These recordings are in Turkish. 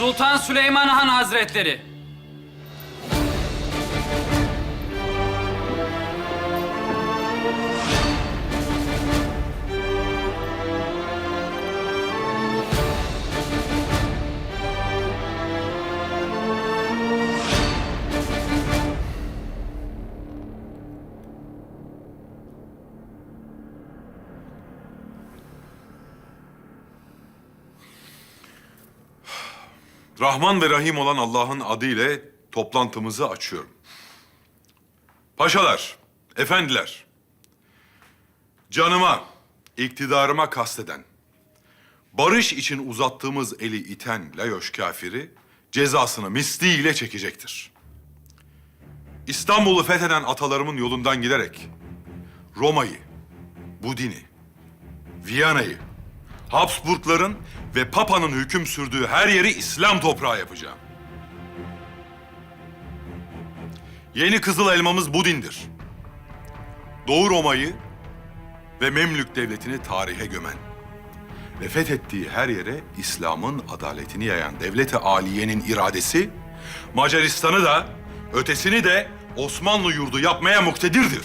Sultan Süleyman Han Hazretleri. Rahman ve Rahim olan Allah'ın adıyla toplantımızı açıyorum. Paşalar, efendiler, canıma, iktidarıma kasteden, barış için uzattığımız eli iten Layoş kafiri cezasını misliyle çekecektir. İstanbul'u fetheden atalarımın yolundan giderek Roma'yı, Budin'i, Viyana'yı, Habsburgların ve Papa'nın hüküm sürdüğü her yeri İslam toprağı yapacağım. Yeni kızıl elmamız Budin'dir. Doğu Roma'yı ve Memlük devletini tarihe gömen ve fethettiği her yere İslam'ın adaletini yayan devleti aliyenin iradesi, Macaristan'ı da ötesini de Osmanlı yurdu yapmaya muktedirdir.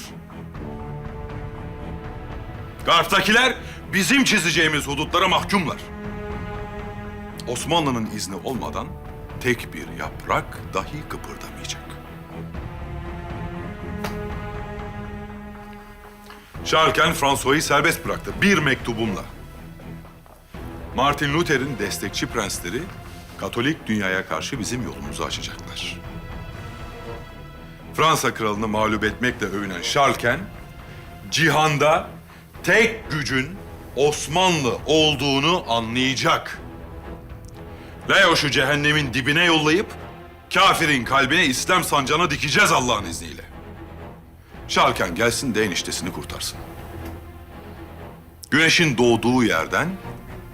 Garp'takiler bizim çizeceğimiz hudutlara mahkumlar. Osmanlı'nın izni olmadan tek bir yaprak dahi kıpırdamayacak. Şarken François'ı serbest bıraktı bir mektubumla. Martin Luther'in destekçi prensleri Katolik dünyaya karşı bizim yolumuzu açacaklar. Fransa kralını mağlup etmekle övünen Şarken, cihanda tek gücün Osmanlı olduğunu anlayacak. Leoş'u cehennemin dibine yollayıp kafirin kalbine İslam sancağını dikeceğiz Allah'ın izniyle. Şarken gelsin de eniştesini kurtarsın. Güneşin doğduğu yerden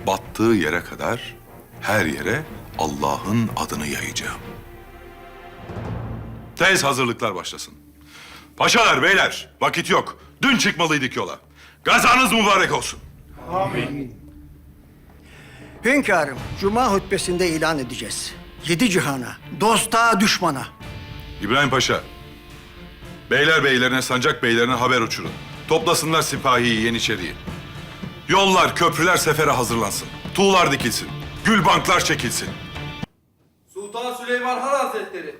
battığı yere kadar her yere Allah'ın adını yayacağım. Tez hazırlıklar başlasın. Paşalar, beyler, vakit yok. Dün çıkmalıydık yola. Gazanız mübarek olsun. Hünkârım, Cuma hutbesinde ilan edeceğiz. Yedi cihana, dosta, düşmana. İbrahim Paşa, beyler beylerine, sancak beylerine haber uçurun. Toplasınlar sipahiyi, yeniçeriyi. Yollar, köprüler sefere hazırlansın. Tuğlar dikilsin, gül banklar çekilsin. Sultan Süleyman Han Hazretleri.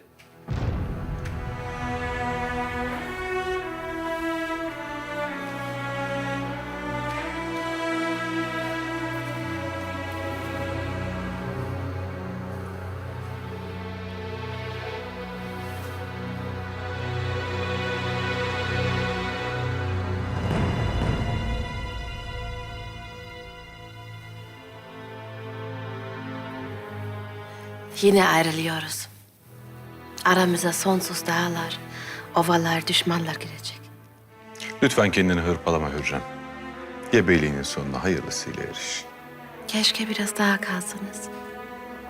Yine ayrılıyoruz. Aramıza sonsuz dağlar, ovalar, düşmanlar girecek. Lütfen kendini hırpalama Hürrem. Gebeliğinin sonuna hayırlısıyla eriş. Keşke biraz daha kalsanız.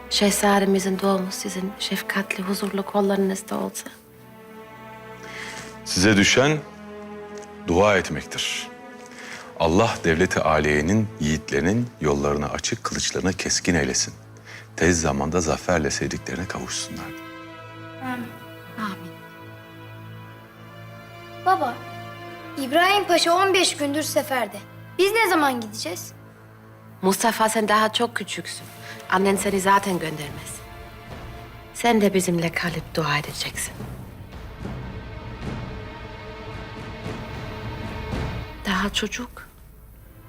Şehzademizin doğumu sizin şefkatli, huzurlu kollarınızda olsa. Size düşen dua etmektir. Allah devleti aliyenin, yiğitlerinin yollarını açık, kılıçlarını keskin eylesin. Tez zamanda zaferle sevdiklerine kavuşsunlar. Amin. Baba, İbrahim Paşa 15 gündür seferde. Biz ne zaman gideceğiz? Mustafa sen daha çok küçüksün. Annen seni zaten göndermez. Sen de bizimle kalıp dua edeceksin. Daha çocuk.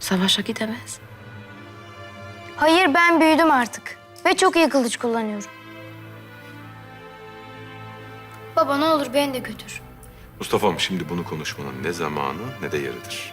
Savaşa gidemez. Hayır, ben büyüdüm artık. Ve çok iyi kılıç kullanıyorum. Baba ne olur beni de götür. Mustafa'm şimdi bunu konuşmanın ne zamanı ne de yeridir.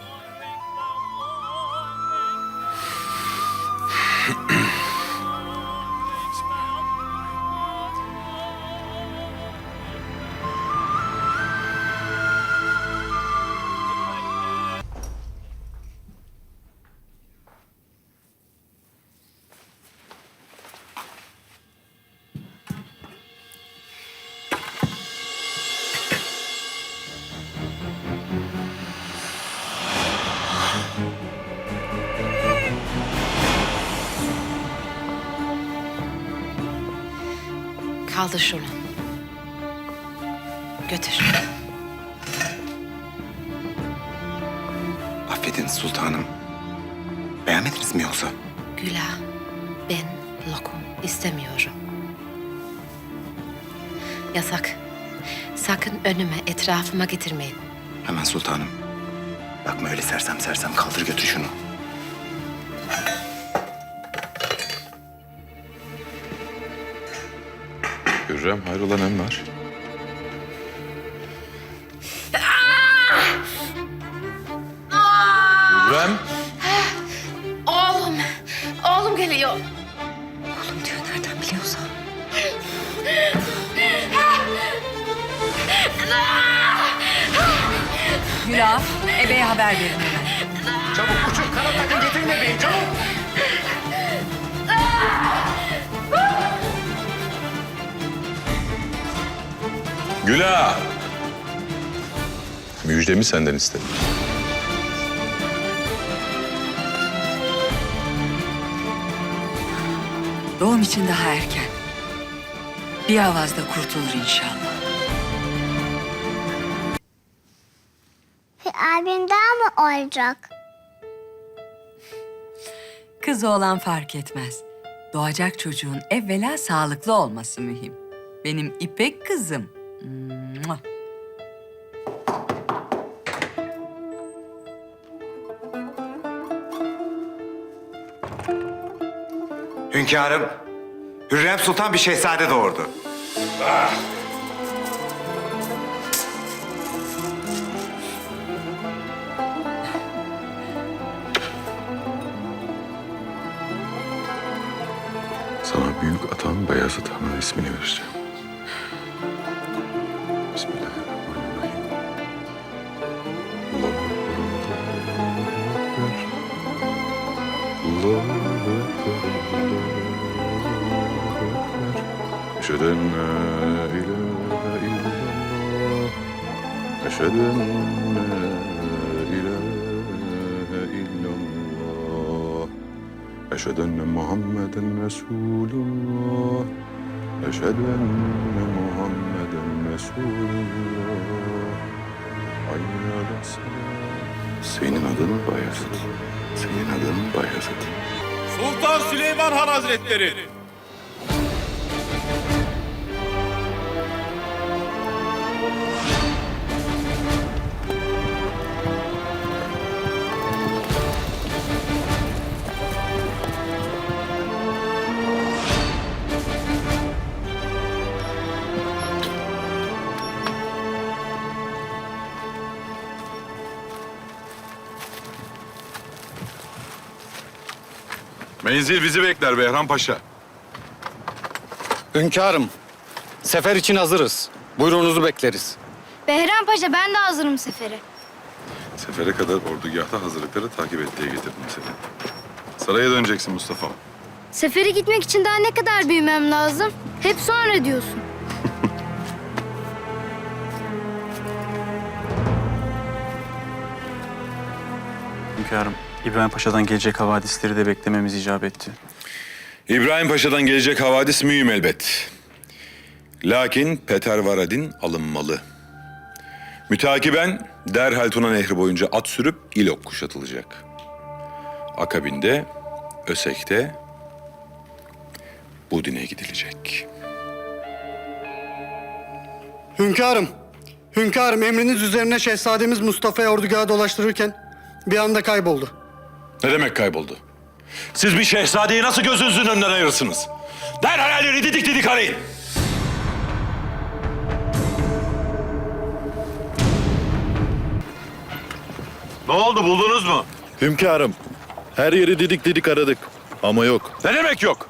Kaldır şunu. Götür. Affedin sultanım. Beğenmediniz mi yoksa? Güla, ben lokum istemiyorum. Yasak. Sakın önüme, etrafıma getirmeyin. Hemen sultanım. Bakma öyle sersem sersem kaldır götür şunu. Hürrem hayrola nem var? Hürrem. Oğlum, oğlum geliyor. Oğlum diyor, nereden biliyorsa. Gülah, ebeye haber verin hemen. Güla! Müjdemi senden istedim. Doğum için daha erken. Bir avazda kurtulur inşallah. Bir abim daha mı olacak? Kız oğlan fark etmez. Doğacak çocuğun evvela sağlıklı olması mühim. Benim İpek kızım. Mua. Hünkârım. Hürrem Sultan bir şehzade doğurdu. Sana büyük atan Beyazıt Han'ın ismini vereceğim. Ekber. Allahu Ekber. Eşhedü en la ilahe illallah. Eşhedü en la ilahe illallah. Eşhedü enne Muhammeden Resulullah. Eşhedü enne Muhammeden Resulullah. Hayya ala salat. Senin adın Bayezid. Senin adın Bayezid. Sultan Süleyman Han Hazretleri. Menzil bizi bekler Behram Paşa. Hünkârım, sefer için hazırız. Buyruğunuzu bekleriz. Behram Paşa ben de hazırım sefere. Sefere kadar ordugahta hazırlıkları takip et diye getirdim seni. Saraya döneceksin Mustafa'm. Sefere gitmek için daha ne kadar büyümem lazım? Hep sonra diyorsun. Hünkârım, İbrahim Paşa'dan gelecek havadisleri de beklememiz icap etti. İbrahim Paşa'dan gelecek havadis mühim elbet. Lakin Peter Varadin alınmalı. Mütakiben derhal Tuna Nehri boyunca at sürüp İlok kuşatılacak. Akabinde Ösek'te Budin'e gidilecek. Hünkârım, hünkârım emriniz üzerine şehzademiz Mustafa'yı ordugahı dolaştırırken bir anda kayboldu. Ne demek kayboldu? Siz bir şehzadeyi nasıl gözünüzün önünden ayırırsınız? Derhal elleri didik didik arayın. Ne oldu buldunuz mu? Hünkârım, her yeri didik didik aradık ama yok. Ne demek yok?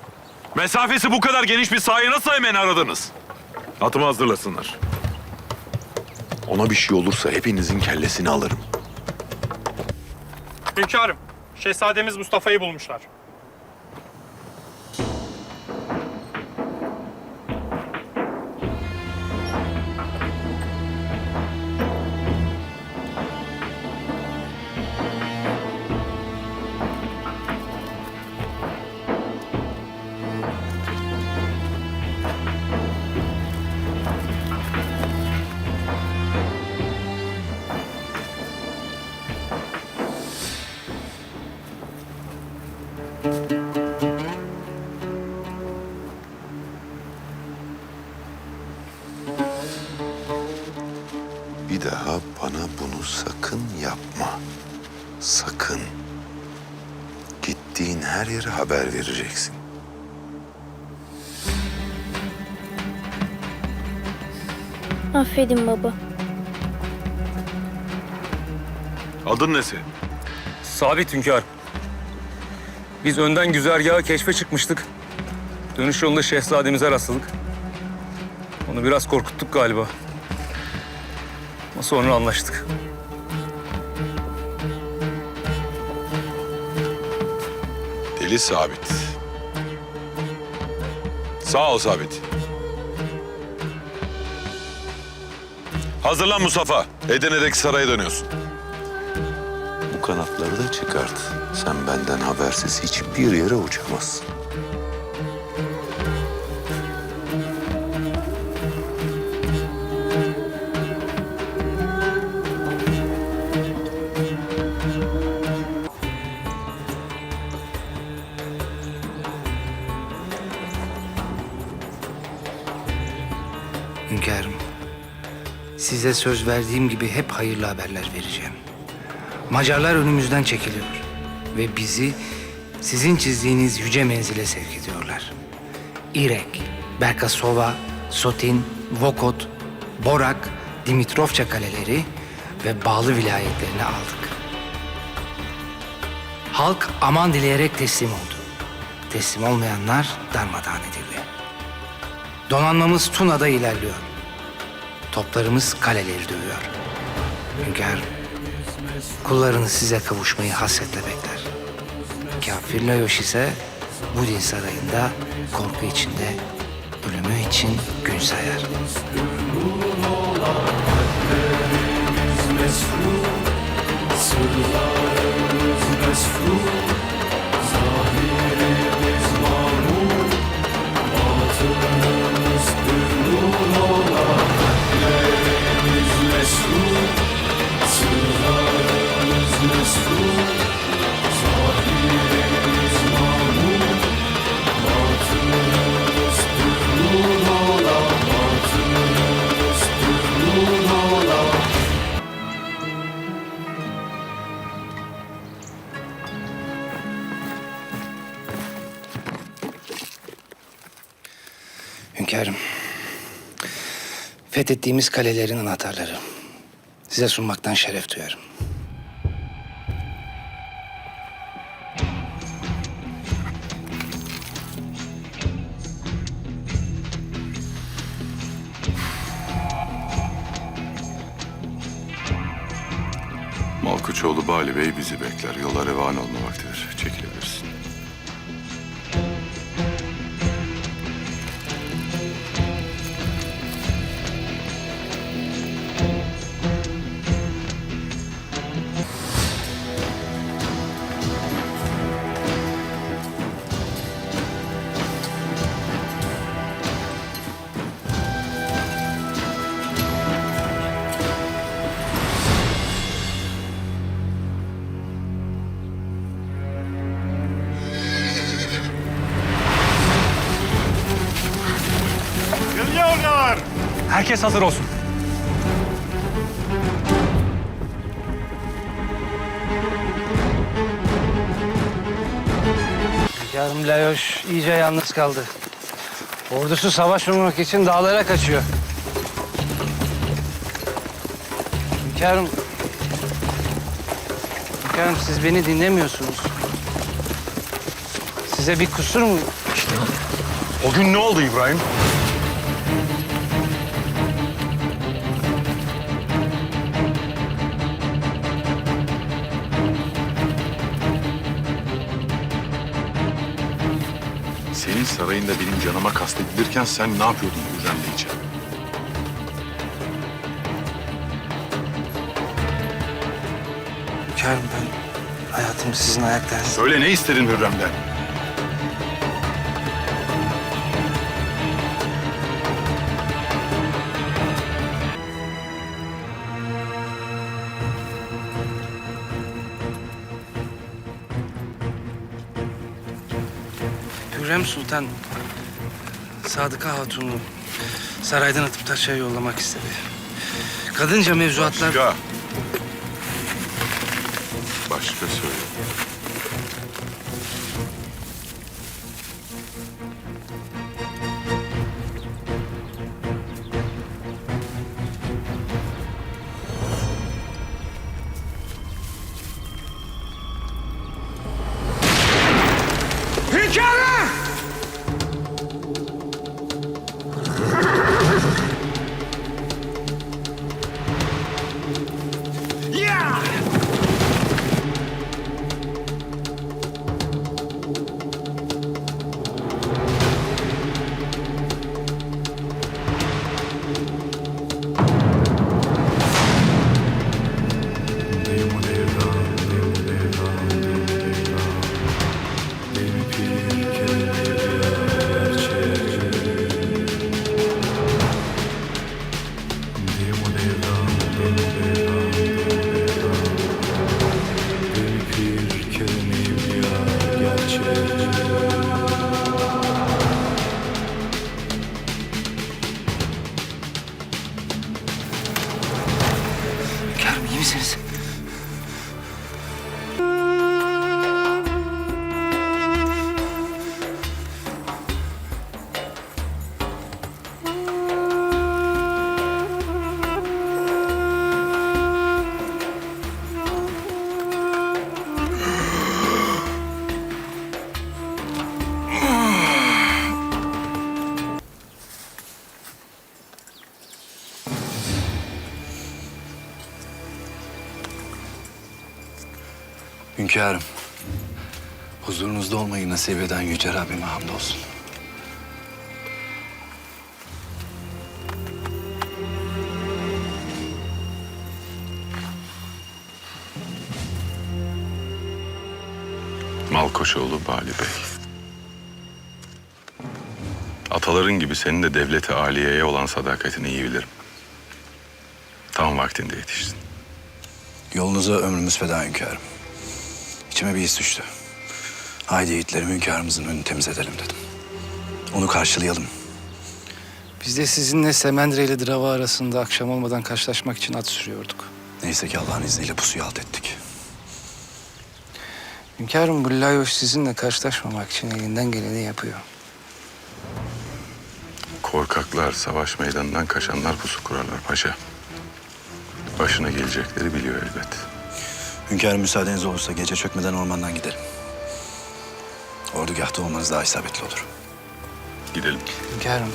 Mesafesi bu kadar geniş bir sahayı nasıl hemen aradınız? Atımı hazırlasınlar. Ona bir şey olursa hepinizin kellesini alırım. Hünkârım, Şehzademiz Mustafa'yı bulmuşlar. Yere haber vereceksin. Affedin baba. Adın nesi? Sabit hünkâr. Biz önden güzergaha keşfe çıkmıştık. Dönüş yolunda şehzademize rastladık. Onu biraz korkuttuk galiba. Ama sonra anlaştık. Deli Sabit. Sağ ol Sabit. Hazırlan Mustafa. Edirne'deki saraya dönüyorsun. Bu kanatları da çıkart. Sen benden habersiz hiçbir yere uçamazsın. Size söz verdiğim gibi hep hayırlı haberler vereceğim. Macarlar önümüzden çekiliyor ve bizi sizin çizdiğiniz yüce menzile sevk ediyorlar. İrek, Berkasova, Sotin, Vokot, Borak, Dimitrovça kaleleri ve bağlı vilayetlerini aldık. Halk aman dileyerek teslim oldu. Teslim olmayanlar darmadağın edildi. Donanmamız Tuna'da ilerliyor. Toplarımız kaleleri dövüyor. Hünkârım, kullarınız size kavuşmayı hasretle bekler. Kafir Layoş ise Budin Sarayı'nda korku içinde ölümü için gün sayar. Hünkârım, fethettiğimiz kalelerin anahtarları. Size sunmaktan şeref duyarım. Malkuçoğlu Bali Bey bizi bekler. Yola revan olma vaktidir. Çekilebilirsin. Herkes hazır olsun. Hünkârım Layoş iyice yalnız kaldı. Ordusu savaşmamak için dağlara kaçıyor. Hünkârım... Hünkârım siz beni dinlemiyorsunuz. Size bir kusur mu? O gün ne oldu İbrahim? Senin sarayında benim canıma kastedilirken sen ne yapıyordun Hürrem'le içeri? Hünkârım ben hayatımı sizin ayaklarınızda... Söyle ne istedin Hürrem'den? Hürrem Sultan Sadıka Hatun'u saraydan atıp taşa yollamak istedi. Kadınca mevzuatlar... Başka. Başka. Hünkârım, huzurunuzda olmayı nasip eden Yüce Rabbime hamdolsun. Malkoçoğlu Bali Bey. Ataların gibi senin de devleti aliyeye olan sadakatini iyi bilirim. Tam vaktinde yetiştin. Yolunuza ömrümüz feda hünkârım. İçime bir his düştü. Haydi yiğitlerim hünkârımızın önünü temiz edelim dedim. Onu karşılayalım. Biz de sizinle Semendre ile Drava arasında akşam olmadan karşılaşmak için at sürüyorduk. Neyse ki Allah'ın izniyle pusuyu alt ettik. Hünkârım bu Layoş sizinle karşılaşmamak için elinden geleni yapıyor. Korkaklar savaş meydanından kaçanlar pusu kurarlar paşa. Başına gelecekleri biliyor elbet. Hünkârım müsaadeniz olursa gece çökmeden ormandan gidelim. Ordugahta olmanız daha isabetli olur. Gidelim. Hünkârım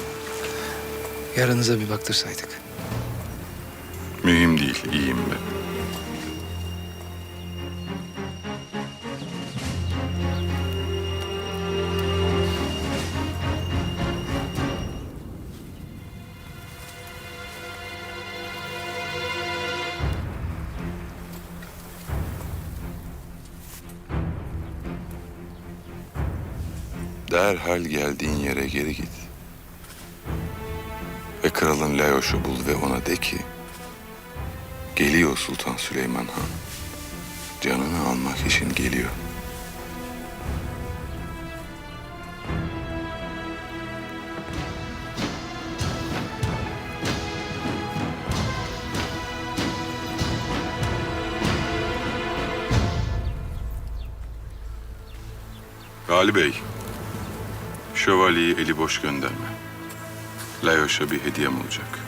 yarınıza bir baktırsaydık. Mühim değil, iyiyim ben. Geldiğin yere geri git. Ve kralın Layoş'u bul ve ona de ki... Geliyor Sultan Süleyman Han. Canını almak için geliyor. Ali Bey, şövalyeyi eli boş gönderme. Layoş'a bir hediyem olacak.